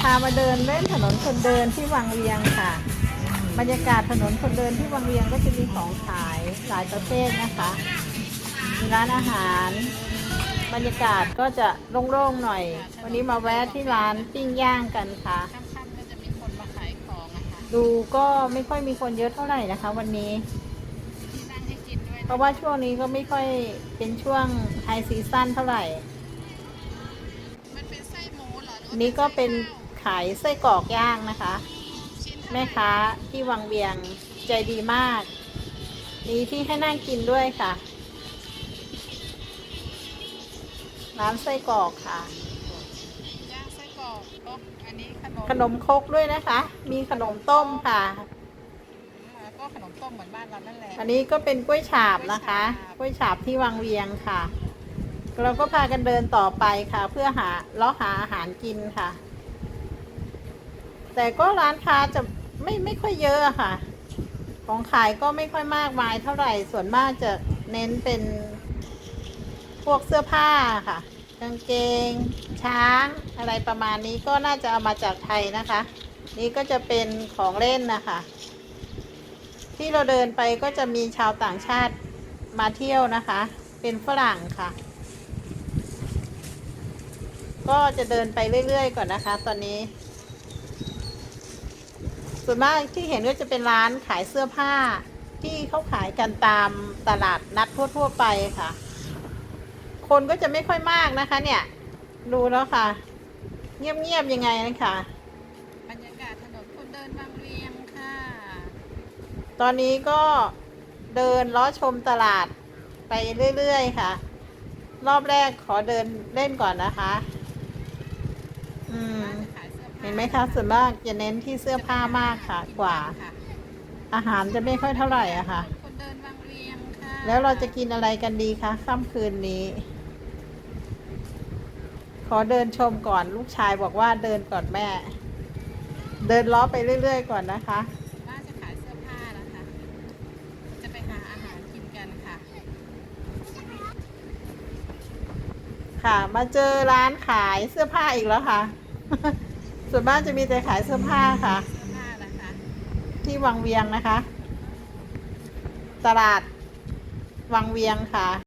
พามาเดินเล่นถนนคนเดินที่วังเวียงค่ะ บรรยากาศถนนคนเดินที่วังเวียงก็จะมีของขายหลายประเภทนะคะมีร้านอาหาร บรรยากาศก็จะโล่งๆหน่อย วันนี้มาแวะที่ร้านปิ้งย่างกันค่ะดูก็ไม่ค่อยมีคนเยอะเท่าไหร่นะคะ วันนี้ เพราะว่าช่วงนี้ก็ไม่ค่อยเป็นช่วงไฮซีซั่นเท่าไหร่ นนี้ก็เป็นขายไส้กรอกย่างนะคะชิ้นเท่าไหร่แม่ค้าที่วังเวียงใจดีมาก มีที่ให้นั่งกินด้วยค่ะ ร้านไส้กรอกค่ะ ย่างไส้กรอกก็อันนี้ขนมขนมครกด้วยนะคะ มีขนมต้มค่ะ แล้วก็ขนมต้มเหมือนบ้านเรานั่นแหละอันนี้ก็เป็นกล้วยฉาบนะคะ กล้วยฉาบที่วังเวียงค่ะ เราก็พากันเดินต่อไปค่ะ เพื่อหาเลาะหาอาหารกินค่ะ แต่ก็ร้านค้าจะไม่ไม่ค่อยเยอะอะค่ะ ของขายก็ไม่ค่อยมากมายเท่าไหร่ส่วนมากจะเน้นเป็นพวกเสื้อผ้าค่ะกางเกง ช้างอะไรประมาณนี้ก็น่าจะเอามาจากไทยนะคะ นี่ก็จะเป็นของเล่นนะคะ ที่เราเดินไปก็จะมีชาวต่างชาติมาเที่ยวนะคะ เป็นฝรั่งค่ะ ก็จะเดินไปเรื่อยๆ ก่อนนะคะ ตอนนี้ ส่วนมากที่เห็นก็จะเป็นร้านขายเสื้อผ้าที่เขาขายกันตามตลาดนัดทั่ว ๆ ไปค่ะ คนก็จะไม่ค่อยมากนะคะ เนี่ย ดูแล้วค่ะ เงียบๆยังไงนะคะบรรยากาศถนนคนเดินบางเวียงค่ะ ตอนนี้ก็เดินล้อชมตลาดไปเรื่อย ๆ ค่ะ รอบแรกขอเดินเล่นก่อนนะคะ อืมขายเสื้อผ้าเห็นไหมคะส่วนมากจะเน้นที่เสื้อผ้ามากค่ะกว่าค่ะอาหารจะไม่ค่อยเท่าไหร่อะค่ะ คนเดินบางเวียงค่ะแล้วเราจะกินอะไรกันดีคะค่ำคืนนี้ ขอเดินชมก่อนลูกชายบอกว่าเดินก่อนแม่ เดินล้อไปเรื่อย ๆ ก่อนนะคะบ้านจะขายเสื้อผ้านะคะจะไปหาอาหารกินกันค่ะ ค่ะ มาเจอร้านขายเสื้อผ้าอีกแล้วค่ะ ส่วนมากจะมีแต่ขายเสื้อผ้าค่ะ เสื้อผ้านะคะที่วังเวียงนะคะ ตลาดวังเวียงค่ะ